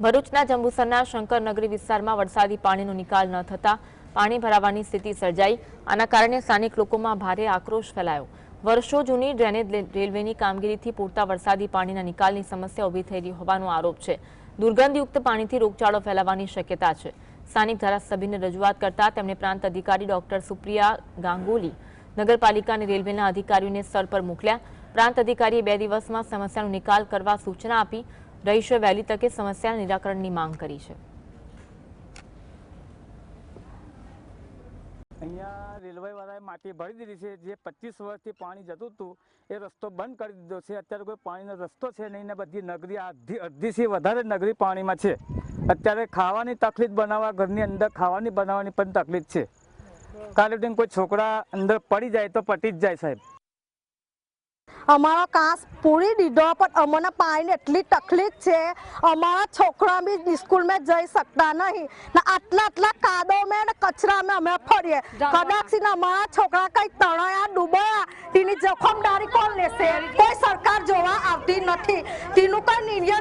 ભરૂચના જંબુસરના શંકરનગરી વિસ્તારમાં વરસાદી પાણીનો નિકાલ ન થતા પાણી ભરાવાની સ્થિતિ સર્જાઈ. આના કારણે સ્થાનિક લોકોમાં ભારે આક્રોશ ફેલાયો. વર્ષો જૂની ડ્રેનેજ રેલવેની કામગીરીથી પૂરતા વરસાદી પાણીના નિકાલની સમસ્યા ઊભી થઈ હોવાનો આરોપ છે. દુર્ગંધયુક્ત પાણીથી રોગચાળો ફેલાવાની શક્યતા છે. સ્થાનિક ધારાસભ્યને રજૂઆત કરતા તેમણે પ્રાંત અધિકારી ડોક્ટર સુપ્રિયા ગાંગુલી નગરપાલિકા અને રેલવેના અધિકારીઓને સ્થળ પર મોકલ્યા. પ્રાંત અધિકારીએ બે દિવસમાં સમસ્યાનો નિકાલ કરવા સૂચના આપી. રહીશોએ વહેલી તકે સમસ્યાના નિરાકરણની માંગ કરી છે. અહીંયા રેલવે વાળાએ માટી ભરી દીધી છે. જે પચીસ વર્ષથી પાણી જતું હતું, એ રસ્તો બંધ કરી દીધો છે. અત્યારે કોઈ પાણીનો રસ્તો છે નહીં ને બધી નગરી અડધી અડધીથી વધારે નગરી પાણીમાં છે. અત્યારે ખાવાની તકલીફ બનાવવા, ઘરની અંદર ખાવાની બનાવવાની પણ તકલીફ છે. કાલે કોઈ છોકરા અંદર પડી જાય તો પટી જ જાય સાહેબ. અમારો કાંસ પૂરી દીધો પણ અમને પાણીની એટલી તકલીફ છે. અમારા છોકરા બી સ્કૂલમાં જઈ શકતા નહીં. ને આટલા આટલા કાદો મેં ને કચરા મેં અમે ફરીએ. કદાચ અમારા છોકરા કઈ તણાયા ડૂબાયા તેની જોખમદારી કોણ લેશે? કોઈ સરકાર જોવા આવતી નથી. તેનું કઈ નિર્ણય